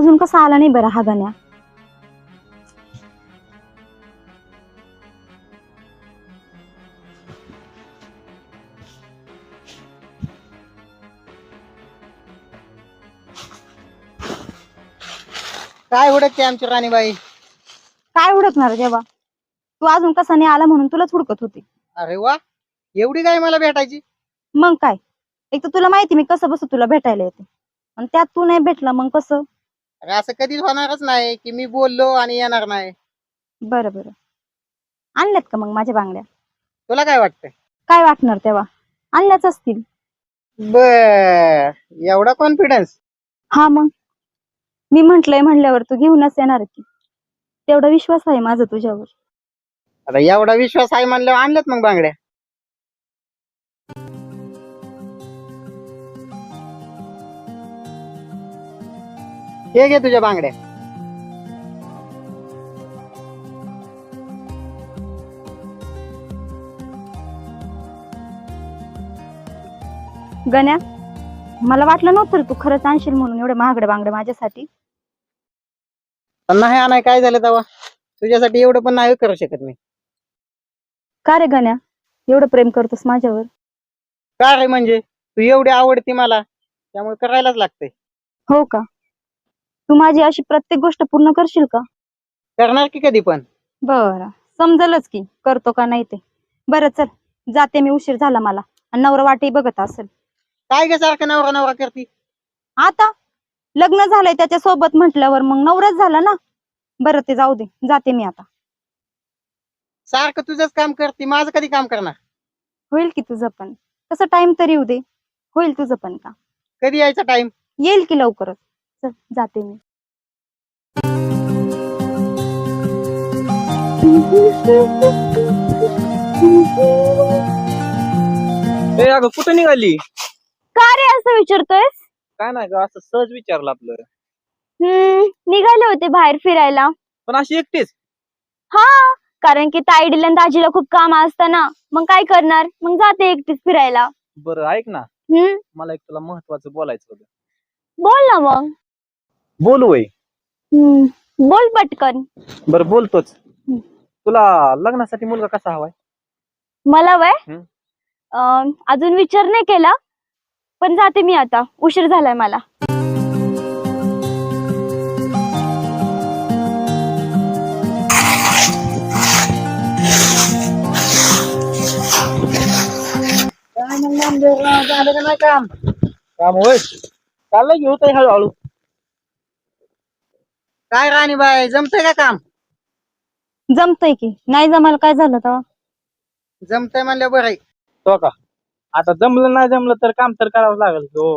अजून कसा आला नाही बरं हा गण्या. काय हुडकते आमची राणीबाई? काय हुडकणार जेव्हा तू अजून कसा नाही आला म्हणून तुलाच हुडकत होती. अरे वा एवढी काय मला भेटायची? मग काय? एक तर तुला माहिती मी कसं बसं तुला भेटायला येते. आणि त्यात तू नाही भेटला मग कसं? अरे असं कधीच होणारच नाही की मी बोललो आणि येणार नाही. बरं बरं. आणल्यात का मग माझ्या बांगड्या? तुला काय वाटतंय? काय वाटणार तेव्हा? आणल्याच असतील. बर एवढा कॉन्फिडन्स हा मग. मी म्हंटलय म्हणल्यावर तू घेऊनच येणार की. तेवढा विश्वास आहे माझा तुझ्यावर. आता एवढा विश्वास आहे म्हणल्यावर आणल्यात मग बांगड्या? हे घे तुझ्या बांगड्या. गण्या मला वाटलं नव्हतं रे तू खरंच आणशील म्हणून एवढे महागडे बांगडे माझ्यासाठी. पण नाही आणाय काय झालं तेव्हा? तुझ्यासाठी एवढं पण नाही करू शकत मी. का रे गण्या? एवढं प्रेम करतोस माझ्यावर. काय रे म्हणजे? तू एवढी आवडती मला त्यामुळे करायलाच लागतंय. हो का? तू माझी अशी प्रत्येक गोष्ट पूर्ण करशील का? करणार की कधी पण? बरं. समजलच की. करतो का नाही ते. बरं चल. जाते मी. उशीर झाला मला. आणि नवरा वाटेही बघत असेल. काय ग सारखं नवरा नवरा करती? आता? लग्न झालंय त्याच्या सोबत म्हटल्यावर मग नवराच झाला ना? बरं ते जाऊ दे. जाते मी आता. सारखं तुझंच काम करते. माझं कधी काम करणार? होईल की तुझं पण. तसं टाइम तरी येऊ दे. होईल तुझं पण का? कधी यायचा टाइम येईल की लवकरच. चल जाते मी. ए अगं कुठं निघाली? का रे असं विचारतोयस? काय नाही ग असं सहज विचारलं आपलं. हम्म निघाले होते बाहेर फिरायला. पण अशी एकटीच? हा कारण की ताईडीला आणि दाजीला खूप काम असतं ना मग काय करणार? मग जाते एकटीच फिरायला. बरं ऐक ना. हम्म. मला एक तुला महत्वाचं बोलायचं होतं. बोल ना मग. बोलू वय हम्म, बोल पटकन. बरं बोलतोच. हम्म. तुला लग्नासाठी मुलगा कसा हवाय? मला वय? हम्म. अं, अजून विचार नाही केला पण जाते मी आता. उशीर झालाय मला. काम? काम होय? चाललंय घेऊ होत हळूहळू. काय राणीबाई जमतंय का काम? जमतय की. नाही जमायला काय झालं तेव्हा? जमतंय म्हणलं बरं आहे. तो का? आता जमलं नाही जमलं तर काम तर करावं लागेल हो.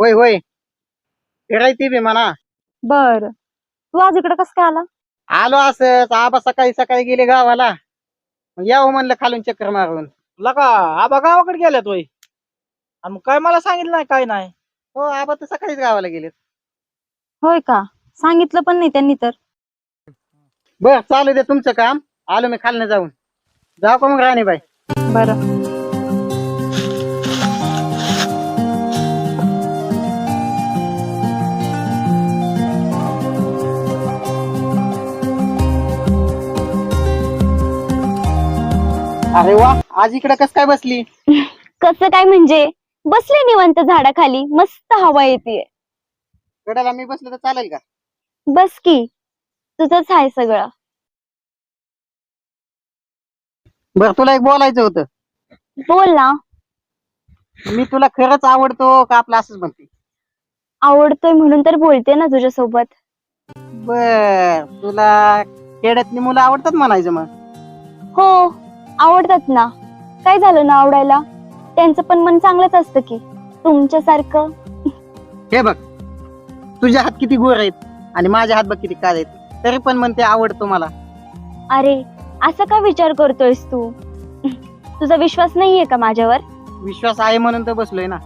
होय होय. फिरायची बी म्हणा. बर. तू आज इकडे कस काय आला? आलो असंच. आबा सकाळी सकाळी गेले गावाला. मग यावं म्हणलं खालून चक्कर मारून. तुला का? आबा गावाकडे गेल्यात वय आणि मग काय मला सांगितलं नाही काय नाही. हो आबा तर सकाळीच गावाला गेलेत. होय का? सांगितलं पण नाही त्यांनी तर. बर चालू दे तुमचं काम. आलो मी खालनं जाऊन. जाऊ का मग राणीबाई? बरं. अरे वा आज इकडे कस काय बसली? कसं काय म्हणजे? बसले निवांत झाडाखाली. मस्त हवा येते गडाला मी बसलो तर चालेल का? बस की तुझंच आहे सगळं. बर तुला एक बोलायचं होतं. बोल ना. मी तुला खरंच आवडतो का आपलं असंच म्हणते? आवडतोय म्हणून तर बोलते ना तुझ्यासोबत. बर तुला खेड्यातली मुलं आवडतात म्हणायचं मग? हो आवडतात ना. काय झालं ना आवडायला? त्यांचं पण मन चांगलंच असतं की तुमच्यासारखं. हे बघ तुझे हात किती गोर आहेत. आणि माझे हात बघ किती काळे आहेत. तरी पण म्हणते आवडतो मला. अरे असा का विचार करतोयस तू? तुझा विश्वास नाहीये का माझ्यावर? विश्वास आहे म्हणून तर बसलोय ना.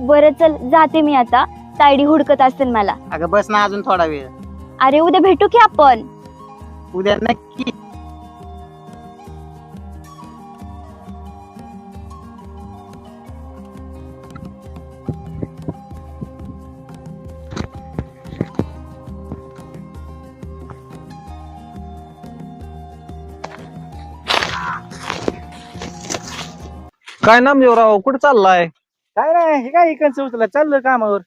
बरं चल जाते मी आता. तायडी हुडकत असेल मला. अगं बस ना अजून थोडा वेळ. अरे उद्या भेटू की आपण? उद्या नक्की. काय नामदेवराव कुठे चाललाय? काय नाही हे काय इकडचं उचला चाललं कामावर.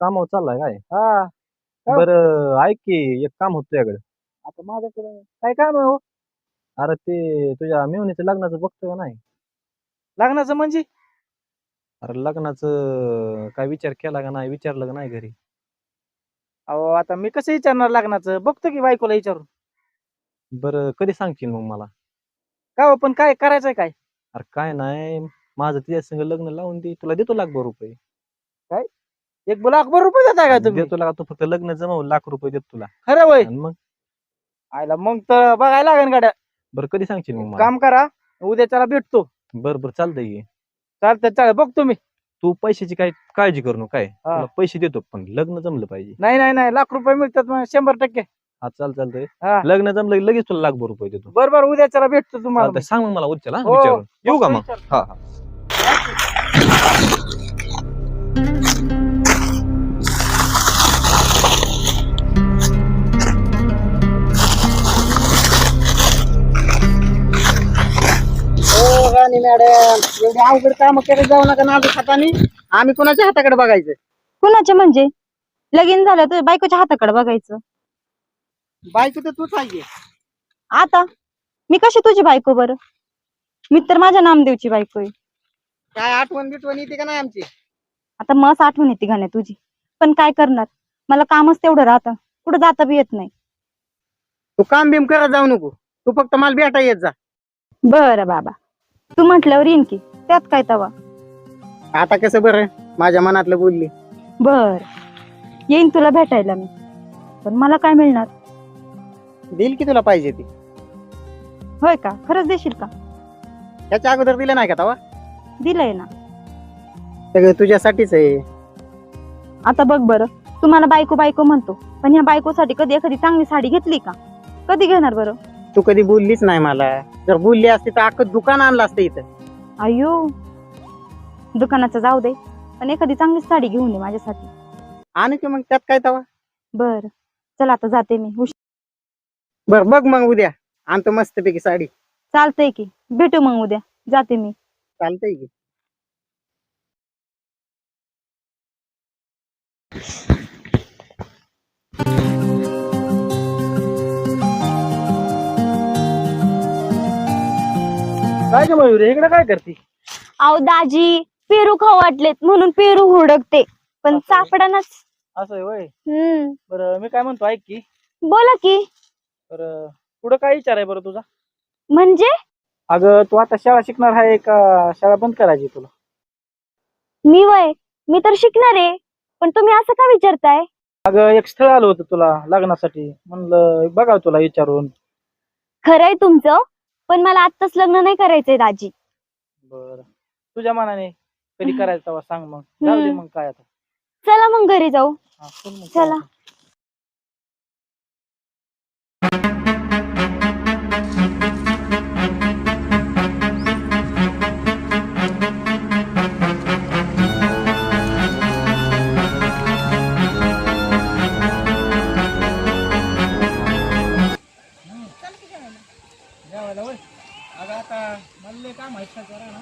कामावर चाललाय काय? हा. हो. बर ऐक की एक काम होत तुझ्याकडे. आता माझ्याकडे काय काम आहे हो? अरे ते तुझ्या मेवणीचं लग्नाचं बघतोय का नाही? लग्नाचं म्हणजे? अरे लग्नाचं काय विचार केला का नाही? विचारलं का नाही घरी? अहो आता मी कसं विचारणार लग्नाचं? बघतो की बायकोला विचारून. बर कधी सांगशील मग मला? का हो, पण काय करायचंय काय? अरे काय नाही माझं तिच्या संग लग्न लावून दे तुला देतो लाखभर रुपये. एक लाखभर रुपये देताय का तुम्ही? देतो लाख तू फक्त लग्न जमव लाख रुपये देतो तुला. खरं वय आणि मग? आयला मग तर बघायला लागेल गाड्या. बरं कधी सांगशील मग मला? काम करा उद्याच्याला भेटतो. बर बर चालतंय की. चालतंय चालेल बघतो मी तू पैशाची काय काळजी करू नको काय? हा. तुला पैसे देतो पण लग्न जमलं पाहिजे. नाही नाही नाही लाख रुपये मिळतात शंभर टक्के. हा चाल चालतंय हा. लग्न जमलं की लगेच तुला लाखभर रुपये देतो. बरोबर उद्याच्याला भेटतो तुम्हाला चालतंय सांग मग मला उच्चला हो, विचारून. येऊ का मग. हा हा. हो राणी मॅडम एवढी अवघड काम करत जाऊ नका हाताने. आम्ही कोणाच्या हाताकडे बघायचं कुणाचे म्हणजे? लगीन झालं तर बायकोच्या हाताकडे बघायचं. बायको तर तूच आहे. आता? मी कशी तुझी बायको बरं? मी तर माझ्या नामदेवची बायको आहे. काय आठवण बिटवण येते का नाही आमची? आता मस्त आठवण येते गाण्या तुझी. पण काय करणार? मला कामच तेवढं राहतं. कुठं जाता बी येत नाही. तू काम बिम करत जाऊ नको. तू फक्त मला भेटा येत जा. बरं बाबा. तू म्हटल्यावर येईन की. त्यात काय तवा? आता कसं बरं? माझ्या मनातलं बोलली. बर. येईन तुला भेटायला मी. पण मला काय मिळणार? देईल की तुला पाहिजे ती? होय का? खरंच देशील का? ह्याच्या अगोदर दिलं नाही का तवा? दिलंय ना. सगळं तुझ्यासाठीच आहे. आता बघ बरं तुम्हाला बायको बायको म्हणतो पण ह्या बायकोसाठी कधी एखादी चांगली साडी घेतली का? कधी घेणार बरं? तू कधी बोललीच नाही मला. जर बोलली असती तर अख्खं दुकान आणलं असतं इथं. अयो दुकानाचं जाऊ दे पण एखादी चांगली साडी घेऊन ये माझ्यासाठी. आणि की मग त्यात काय तवा? बर चल आता जाते मी. बर बघ मग उद्या. आणतो मस्तपैकी साडी. चालतंय की. भेटू मग उद्या. जाते मी. चालतंय की. काय ग मयूर इकडे काय करते? अहो दाजी पेरू खाऊ वाटलेत. म्हणून पेरू हुडकते. पण असं आहे. सापडानाच असं आहे वय. हम्म. बरं मी काय म्हणतो ऐक की. बोला की. बरं पुढं काय विचार आहे बरं तुझा? म्हणजे? अगं तू आता शाळा शिकणार आहे का शाळा बंद करायची तुला. मी वय? मी तर शिकणार आहे पण तुम्ही असं का विचारताय? अगं एक स्थळ आलं होतं तुला लग्नासाठी. म्हणलं बघावं तुला विचारून. खरंय तुमचं पण मला आत्ताच लग्न नाही करायचंय दाजी. बर. तुझ्या मनाने कधी करायचं तेव्हा सांग मग. जाऊ दे हम्म. मग काय आता. चला मग घरी जाऊ. हा, चल मग. काय चला. होय. अगं आता मला लय काम आहे सध्या ना.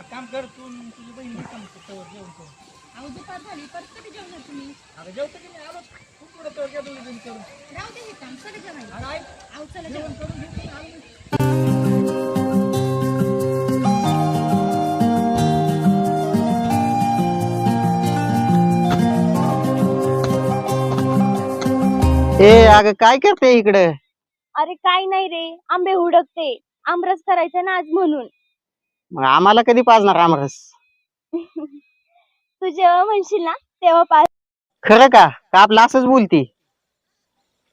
एक काम कर तू तुझी बहीण काम जेवण कर अहो दुपार झाली परत कधी जेवणार तुम्ही? अगं जेवतो की नाही आलो. खूप पुढे तर दोन्ही जण करून. अगं ऐक जेवण करून घेतो ना, आलो. मी. ए अगं काय करते इकडे? अरे काय नाही रे आंबे हुडकते. आमरस करायचा ना आज म्हणून. मग आम्हाला कधी पाजणार आमरस? तू जेव्हा म्हणशील ना तेव्हा पास खरं का? का आपलं असंच बोलती?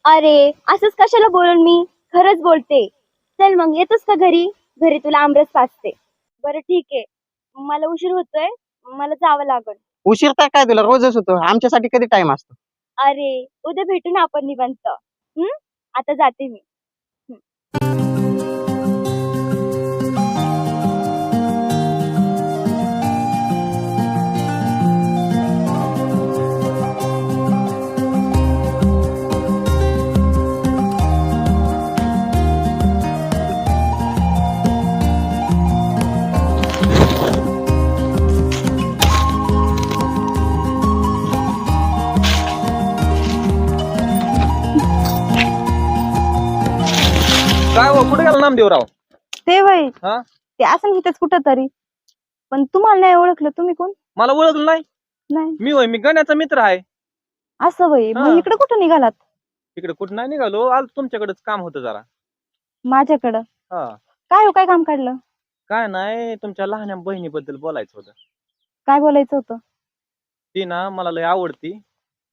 अरे असंच कशाला बोलून मी? खरंच बोलते. चल मग येतोस का घरी? घरी तुला आमरस पाचते बरं ठीक आहे. मला उशीर होतोय मला जावं लागल. उशीर तर काय तुला? रोजच होतो. आमच्यासाठी कधी टाइम असतो? अरे उद्या भेटू ना आपण निवांत. हम्म आता जाते मी. कुठे गेला नामदेवराव? ते वय हा? ते असं इथेच कुठं तरी पण तुम्हाला नाही ओळखलं तुम्ही कोण? मला ओळखलं नाही. नाही. मी होय मी गण्याचा मित्र आहे. असं वय हा. मग इकडे कुठं निघालात? इकडे कुठं नाही निघालो आज तुमच्याकडेच काम होतं जरा. माझ्याकडं? हा. काय हो काय काम काढलं? काय नाही तुमच्या लहान बहिणीबद्दल बोलायचं होतं. काय बोलायचं होतं? ती ना मला लय आवडती.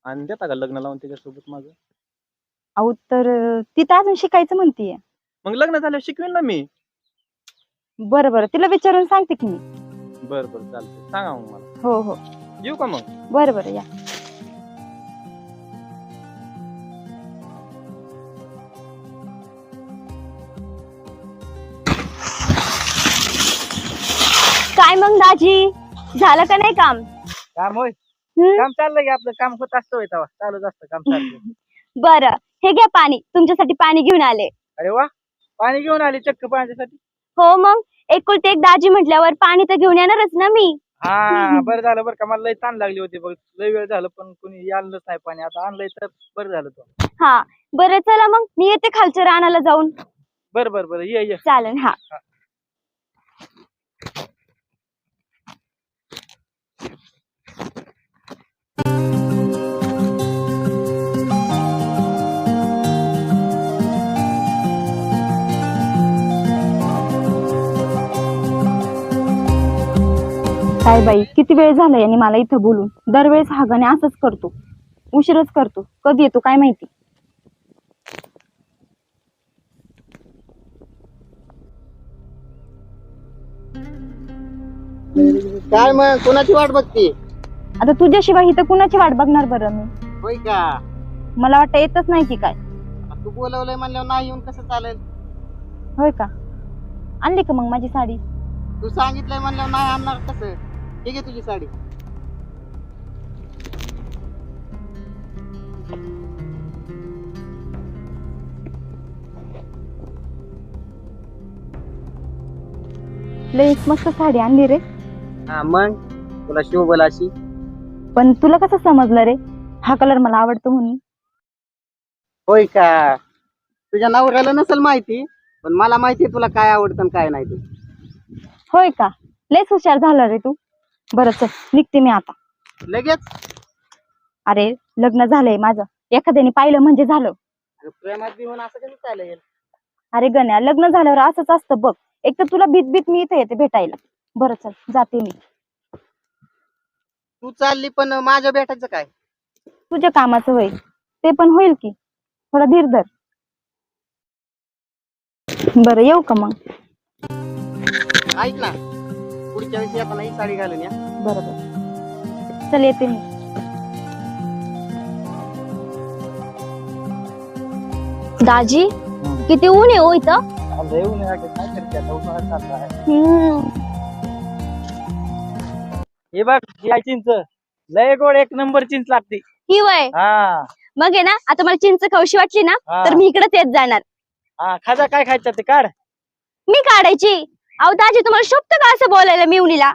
आणि देता का लग्न लावून त्याच्यासोबत माझं अहो तर अं, ती तर अजून शिकायचं म्हणतीये. मग लग्न झाल्यावर शिकवेन ना मी. बरं बरं. तिला विचारून सांगते की मी. बर बर. चालतंय. सांगा मग मला. हो हो. येऊ का मग? बरं बरं. या. काय मग दाजी? झालं का नाही काम? काम होय. हम्म? काम चाललंय की आपलं. काम होत असतं होय तेव्हा. चालूच असतं काम चाललं बरं. हे घ्या पाणी. तुमच्यासाठी पाणी घेऊन आले. अरे वा. पाणी घेऊन आली चक्क पाण्यासाठी? हो मग. एकुलते एक दाजी म्हटल्यावर पाणी तर घेऊन येणारच ना मी. हा बरं झालं बरं का. मला लय ताण लागली होती बघ. लय वेळ झालं पण कोणी आणलंच नाही पाणी. आता आणलंय तर बरं झालं तो. हा बरं चला मग. मी येते खालच्या रानाला जाऊन. बरं बरं बरं. ये ये. चालेल हा. काय बाई किती वेळ झाला यांनी मला इथं बोलून? दरवेळेस हा गणे असंच करतो. उशीरच करतो. कधी येतो काय माहिती? काय मग कोणाची वाट बघते? आता तुझ्याशिवाय इथं कुणाची वाट बघणार बरं मी? होय का? मला वाटतं येतच नाही की काय. तू बोलवलंय म्हणल्यावर नाही येऊन कसं चालेल? होय का? आणली का मग माझी साडी? तू सांगितलंय म्हणल्यावर नाही आणणार कसं? ठीक आहे तुझी साडी. लई मस्त साडी आणली रे. हा मग? तुला शोभल अशी पण तुला कसं समजलं रे? हा कलर मला आवडतो म्हणून. होय का? तुझ्या नवऱ्याला नसेल माहिती पण मला माहिती तुला काय आवडतं आणि काय नाही ते. होय का? लयच हुशार झाला रे तू. बरं चल निघते मी आता. लगेच? अरे लग्न झालंय माझं. एखाद्याने पाहिलं म्हणजे झालं. अगं, प्रेमात बी होऊन असं कसं चालेल अरे गण्या लग्न झाल्यावर असंच असतं बघ. एक तर तुला बीत बीत मी इथे येते भेटायला. बरं चल जाते मी. तू चालली पण माझ्या भेटायचं काय? तुझ्या कामाचं होईल. ते पण होईल की. थोडा धीर धर. बरं येऊ का मग? ऐक ना. पुढच्या वेळेस येताना ही साडी घालून या. बरं बरं चल येते मी. दाजी किती ऊन आहे हो इथं? लय ऊन आहे, काय करते आता उन्हाळा चालला आहे. हम्म. हे बघ ही आहे चिंच. लय गोड एक नंबर चिंच लागते. ही वय. हा. मग आहे ना आता मला चिंच खाऊशी वाटली ना हा. तर मी इकडेच येत जाणार. हा खाजा काय खायचं ते काढ. मी काढायची. अहो दाजी तुम्हाला शोभत का असं बोलायला मिवणीला?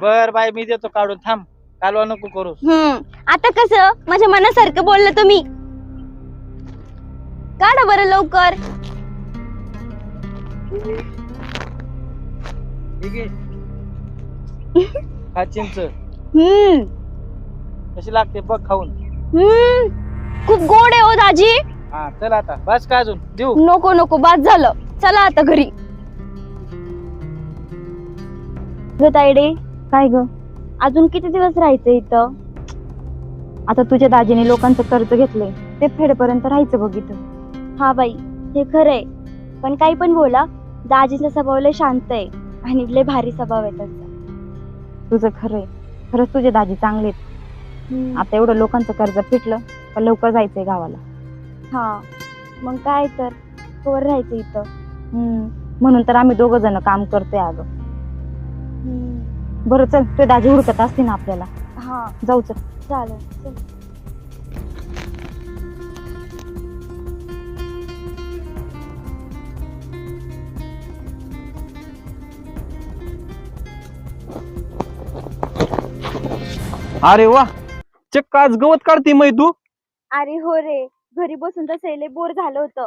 बर बाय मी देतो काढून थांब. कालवा नको करू. हम्म. आता कसं? माझ्या मनासारखं बोललं तुम्ही. काढा बरं लवकर. ठीक आहे. खा चिंच. हम्म. कशी लागते बघ खाऊन. हम्म. खूप गोड आहे हो दाजी. हा चल आता. बस का अजून? देऊ. नको नको बाद झालं. चला आता घरी. ग तायडे काय ग? अजून किती दिवस राहायचं इथं? आता तुझ्या दाजीने लोकांचं कर्ज घेतलंय. ते फेडेपर्यंत राहायचं बघ इथं. हा बाई हे खरंय. पण काही पण बोला दाजीचा स्वभाव लय शांत आहे आणि लय भारी स्वभाव आहे त्याचा. तुझं खरंय. खरंच तुझे दाजी चांगले आहेत. आता एवढं लोकांचं कर्ज फिटलं का लवकर जायचंय गावाला. हा. मग काय तर कवर राहायचं इथं. हम्म. म्हणून तर आम्ही दोघ जण काम करतोय अगं. बरं चल तुझे दाजी हुडकत असते ना आपल्याला. हा. जाऊ चल. चालेल चल. अरे वा चक्क आज गवत काढते मै तू. अरे हो रे घरी बसून तसं लय बोर झालं होतं.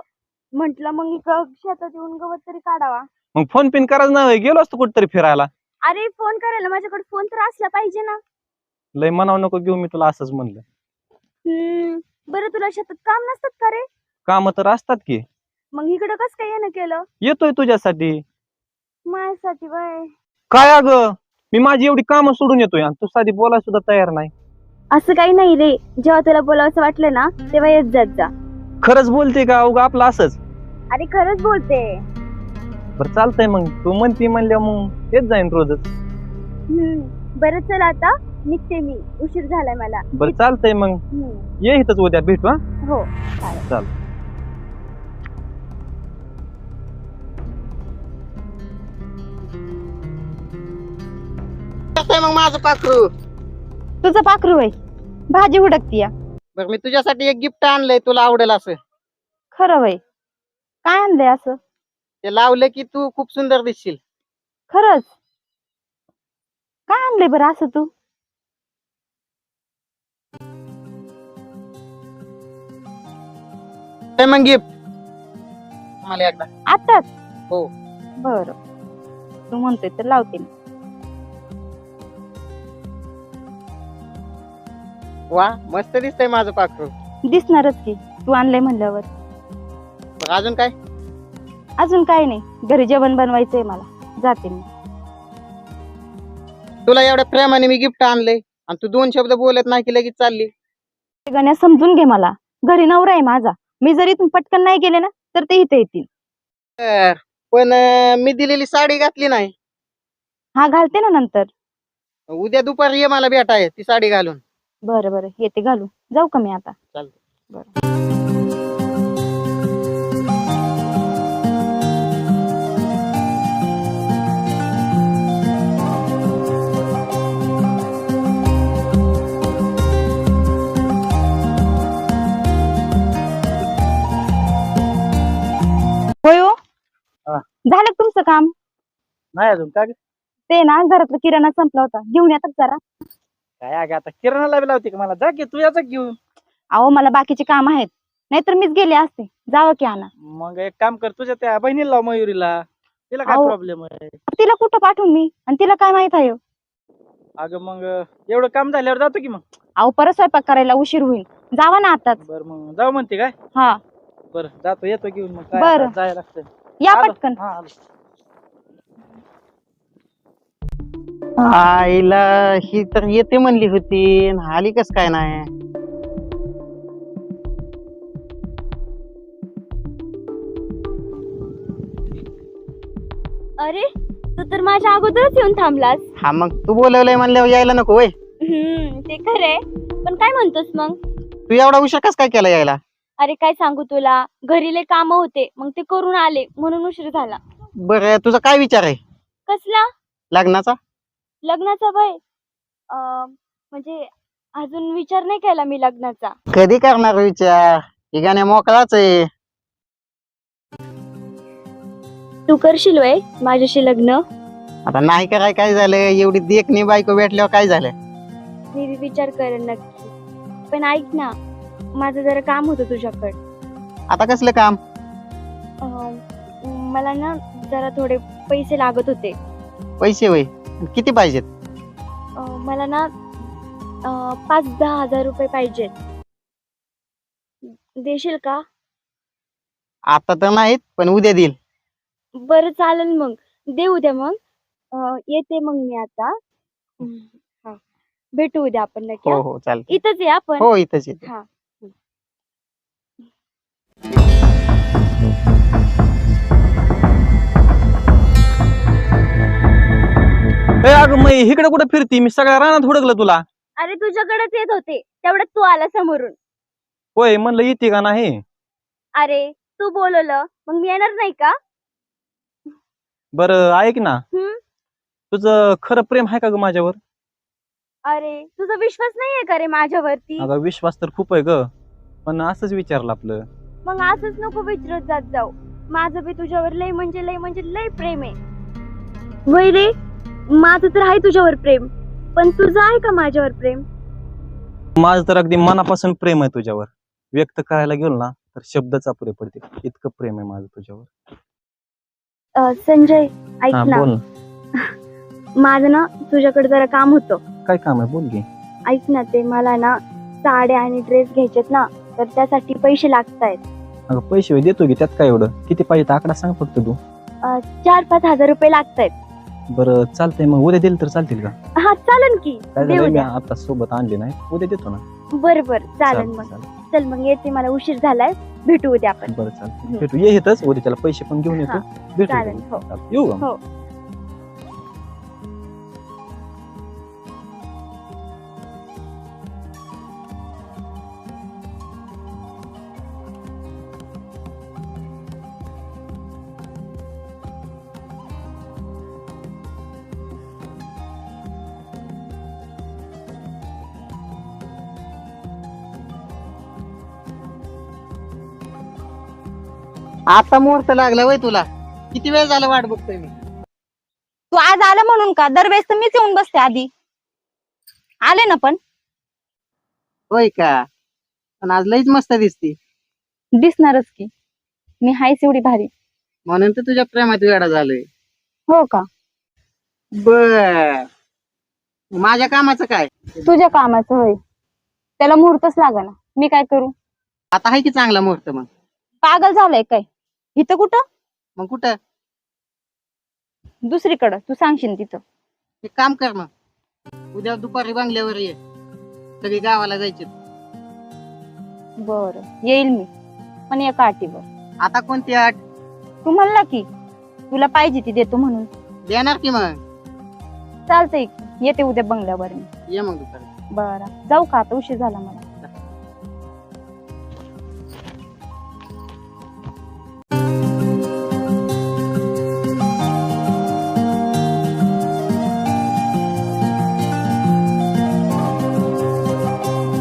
म्हंटल मग इकडं शेतात येऊन गवत तरी काढावा. मग फोन पिन करायचं ना गेलो असतो कुठेतरी फिरायला. अरे फोन करायला माझ्याकडे फोन तर असला पाहिजे ना. लय मनाव नको घेऊ मी तुला असंच म्हणलं. हम्म बरं तुला शेतात काम नसतात का रे? काम तर असतात की. मग इकडं कस काय येणं केलं? येतोय तुझ्यासाठी. माझ्यासाठी बाय. काय अग? मी माझी एवढी कामं सोडून येतोय आणि तू साधी बोलायला सुद्धा तयार नाही. असं काही नाही रे. जेव्हा तुला बोलावंसं वाटलं ना तेव्हा येत जात जा. खरंच बोलते का? उगा आपलं असंच. अरे खरंच बोलते. बरं चालतंय मग. तू म्हणती म्हणल्या मग येत जाईन रोजच. हम्म. बरं चल आता. निघते मी. उशीर झालाय मला. बरं चालतंय मग. हम्म. ये इथंच उद्या. भेटू हा? हो. चाल. आहे मग माझं पाखरू? तुझं पाखरू आहे. भाजी हुडकती या. बरं मी तुझ्यासाठी एक गिफ्ट आणलंय तुला आवडेल असं. खरं वय काय आणलंय असं? ते लावलं की तू खूप सुंदर दिसशील. खरंच? काय आणलंय बरं असं तू? मग गिफ्ट? मला एकदा. आताच? हो. बर. तू म्हणतोय तर लावते मी. वा मस्त दिसतंय माझं पाखरू. दिसणारच की तू आणलंय म्हणल्यावर. अजून काय? अजून काय नाही. घरी जेवण बनवायचंय मला. जाते मी. तुला एवढ्या प्रेमाने मी गिफ्ट आणलंय आणि तू दोन शब्द बोलत नाही की लगेच चालली. गण्या समजून घे मला. घरी नवरा आहे माझा. मी जर इथून पटकन नाही गेले ना तर ते इथे येतील. तर, पण अं, मी दिलेली साडी घातली नाही. हा घालते ना नंतर. उद्या दुपारी ये मला भेटाय ती साडी घालून. बरं बरं. येते घालू. जाऊ का मी आता? चालतंय. होय हो? हा. झालं का तुमचं काम? नाही अजून काय ते ना घरातला किराणा संपला होता. घेऊन येतात जरा. काय अगं आता किराणाला बी लावते का मला? जा की तू याचा घेऊन. अहो मला बाकीचे काम आहेत. नाहीतर मीच गेले असते. जावं की आणा. मग एक काम कर तुझ्या त्या बहिणीला लाव मयुरीला. तिला काय अहो. प्रॉब्लेम आहे? तिला कुठं पाठवून मी? आणि तिला काय माहीत आहे? हो? अगं मग एवढं काम झाल्यावर जातो की मग? अहो परत स्वयंपाक करायला उशीर होईल. जावा ना आताच. बर मग जाऊ म्हणते काय? हा. बरं जातो येतो घेऊन मग काय बरं. आता जायला लागतंय. या आलो. पटकन. हा आलो. आईला ही तर येते म्हणली होती आणि आली कस काय नाही? अरे तू तर माझ्या अगोदरच येऊन थांबलास. हा मग तू बोलवलंय म्हणल्यावर यायला नको वय. हम्म ते खरंय. पण काय म्हणतोस मग? तू एवढा उशीर कस काय केला यायला? अरे काय सांगू तुला? घरीले काम होते. मग ते करून आले. म्हणून उशीर झाला. बरं तुझा काय विचार आहे? कसला? लग्नाचा? लग्नाचा वय अं, म्हणजे अजून विचार नाही केला मी लग्नाचा. कधी करणार विचार? ही गाण्या मोकळाच आहे. तू करशील वय माझ्याशी लग्न? आता नाही कराय काय झालं? एवढी देखणी बायको भेटल्यावर काय झालं? मी विचार करेन नक्की. पण ऐक ना माझं जरा काम होतं तुझ्याकडे. आता कसलं काम? अं, मला ना जरा थोडे पैसे लागत होते. पैसे वय. किती पाहिजेत? अं, मला ना अं, पाच दहा हजार रुपये पाहिजेत. देशील का? आता तर नाहीत पण उद्या देईल. बरं चालेल मग. दे उद्या मग. अं, येते मग मी आता. हा. भेटू उद्या आपण नक्की हो हा? हो चालत इथंच आहे आपण. हो इथंच येते. हा. अगं मग इकडे कुठे फिरती? मी सगळ्या रानात हुडकलं तुला. अरे तुझ्याकडेच येत होते. तेवढ्यात तू आला समोरून. होय म्हणलं येते का नाही? अरे तू बोलवलं. मग मी येणार नाही का? बरं ऐक ना. हम्म? तुझं खरं प्रेम आहे का ग माझ्यावर? अरे तुझा विश्वास नाहीये का रे माझ्यावरती? अगं विश्वास तर खूप आहे ग. पण असंच विचारलं आपलं. मग असंच नको विचारत जात जाऊ. माझं बी तुझ्यावर लय म्हणजे लय म्हणजे लय प्रेम आहे. वय रे माझं तर आहे तुझ्यावर प्रेम पण तुझं आहे का माझ्यावर प्रेम? माझं तर अगदी मनापासून प्रेम आहे तुझ्यावर. व्यक्त करायला गेलो ना तर शब्दच अपुरे पडते इतकं प्रेम आहे माझं तुझ्यावर. अं, संजय ऐक हा ना. बोल. ना माझं ना तुझ्याकडे जरा काम होतं. काय काम आहे? बोल की. ऐक ना ते मला ना साड्या आणि ड्रेस घ्यायचेत ना तर त्यासाठी पैसे लागत आहेत अगं पैसे देतो की त्यात काय एवढं? किती पाहिजे तर आकडा सांग फक्त तू. चार पाच हजार रुपये लागत आहेत बरं चालतंय मग. उद्या दिलं तर चालतील का? हा चालेल की. काय देऊ झालं मी द्या. आता सोबत आणले नाही. उद्या देतो ना. बर बर. चालेल चालतंय, मग. चालतंय. चल मग येते मला. उशीर झालाय. भेटू उद्या आपण. बरं चालतं हम्म. भेटू. ये इथंच. उद्या त्याला पैसे पण घेऊन येतो. भेटू चालेल. हो. येऊ का? हो. आता मुहूर्त लागला वय तुला. किती वेळ झाला वाट बघतोय मी? तू आज आला म्हणून का? दरवेळेस तर मीच येऊन बसते आधी. आले ना पण? होय का? पण आज लईच मस्त दिसती. दिसणारच की. मी हायच एवढी भारी. म्हणून तर तुझ्या प्रेमात वेळा झालोय. हो का? बर. माझ्या कामाचं काय? तुझ्या कामाचं होय. त्याला मुहूर्तच ना मी काय करू? आता आहे की चांगला मुहूर्त मग? पागल झालाय काय? इथं कुठं? मग कुठं? दुसरीकडं. तू सांगशील तिथं. एक काम कर मग. उद्या दुपारी बंगल्यावर ये. सगळी गावाला जायचे बर. येईल मी. पण एका अटीवर आता कोणती आठ? तू म्हणला की. तुला पाहिजे ती देतो म्हणून. देणार की मग? चालतंय. की. येते उद्या बंगल्यावर मी. ये मग दुपारी. बरं. जाऊ का? आता उशीर झाला मला.